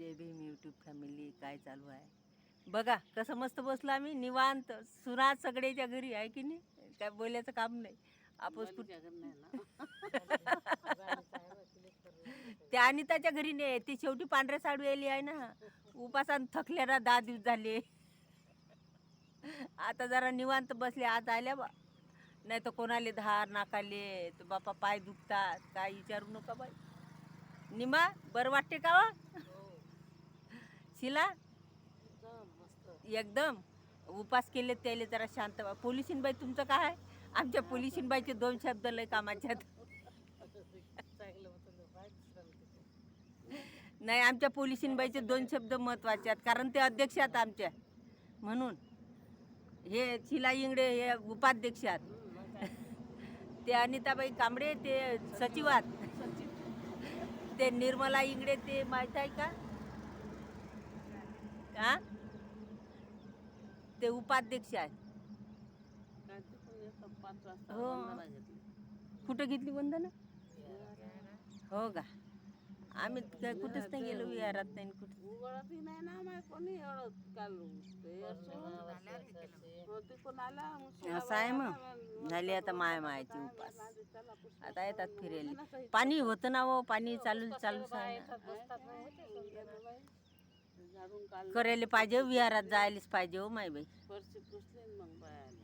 जय Bhim YouTube family काय चालू आहे. बघा कसं मस्त बसलो आम्ही निवांत. सुरात सगळ्याच्या घरी आहे की नाही? काय बोलायचं काम नाही. आपण कुठे त्या अनिताच्या घरी नाही ती शेवटी पांढऱ्या साडू आली आहे ना. उपासान थकल्याला दहा दिवस झाले. आता जरा निवांत बसले आज आल्या बा. नाही तर कोणाले धार नाकाले तर बापा पाय दुखतात. काय विचारू नका बाई. निमा बरं वाटते का वा शिला एकदम. उपास केले त्याले जरा शांत व्हा पोलिसीन बाई तुमचं काय आहे? आमच्या पोलिसीन बाईचे दोन शब्द लय कामाच्यात आहेत. नाही आमच्या पोलिसीन बाईचे दोन शब्द महत्त्वाचे आहेत कारण ते अध्यक्ष आहेत आमच्या म्हणून. हे शिला इंगडे हे उपाध्यक्ष आहेत. ते अनिताबाई कांबडे ते सचिव ते निर्मला इंगडे ते माहीत आहे का? हा? ते उपाध्यक्ष आहेत हो. कुठं घेतली वंदना? हो का? आम्ही काय कुठंच नाही गेलो विहारात नाही कुठं. नाही ना माय कोणी एवढं काल ते असून हो, तिकडून आला मग असं आहे मग. झाली आता माय मायाची उपास. आता येतात फिरायला. पाणी होतं ना हो पाणी चालू चालू आहे ना. झाडून करायला पाहिजे विहारात जायलाच पाहिजे हो माय बाई. फरशी पुसली न मग बायाला.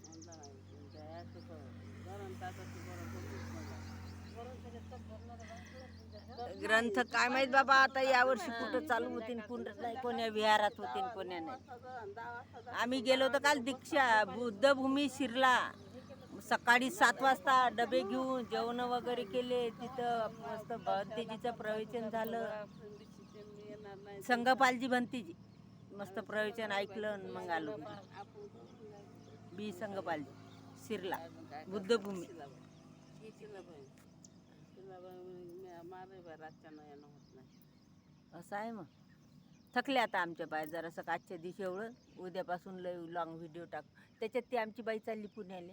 म्हणलं नाही, तुमच्या याचं तर गरम ताटाची गरम बोललीच मला. ग्रंथ काय माहीत बाबा आता यावर्षी कुठं चालू होतीन कुठं नाही कोण्या विहारात होतीन कोण्या नाही. दहा वाजता आम्ही गेलो होतो काल दीक्षा बुद्धभूमी शिरला. सकाळी सात वाजता डबे घेऊन जेवण वगैरे केले तिथं मस्त भंतेजीचं प्रवचन झालं. संगपालजी बनती जी. संगपालजी मस्त प्रवचन ऐकलं आणि मग आलो बी संगपालजी शिरला बुद्धभूमी. असं आहे मग. थकले आता आमच्या बाय जरासं आजच्या दिवशी एवढं. उद्यापासून लय लॉंग व्हिडिओ टाक. त्याच्यात ती आमची बाई चालली पुण्याला.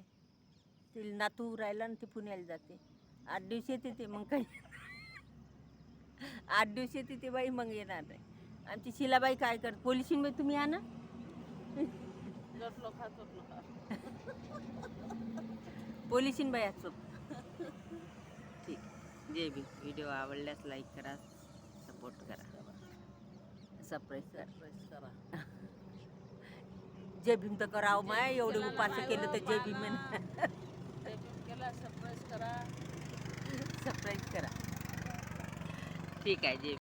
ती नातू राहिला आणि ती पुण्याला जाते. आठ दिवशी येते ते मग काही आठ दिवशी येते ते बाई मग येणार नाही. आमची शिलाबाई काय करत? पोलिसिंग बाई तुम्ही या ना. पोलिसिंग बाई असो ठीक. जे बी व्हिडिओ आवडल्यास लाईक करा सपोर्ट करा. सबस्क्राईब करा. करा. जय भीम तर करावं माय एवढे उपास केलं तर जय भीम केला. सरप्राईज करा. सबस्क्राईब करा. ठीक आहे जय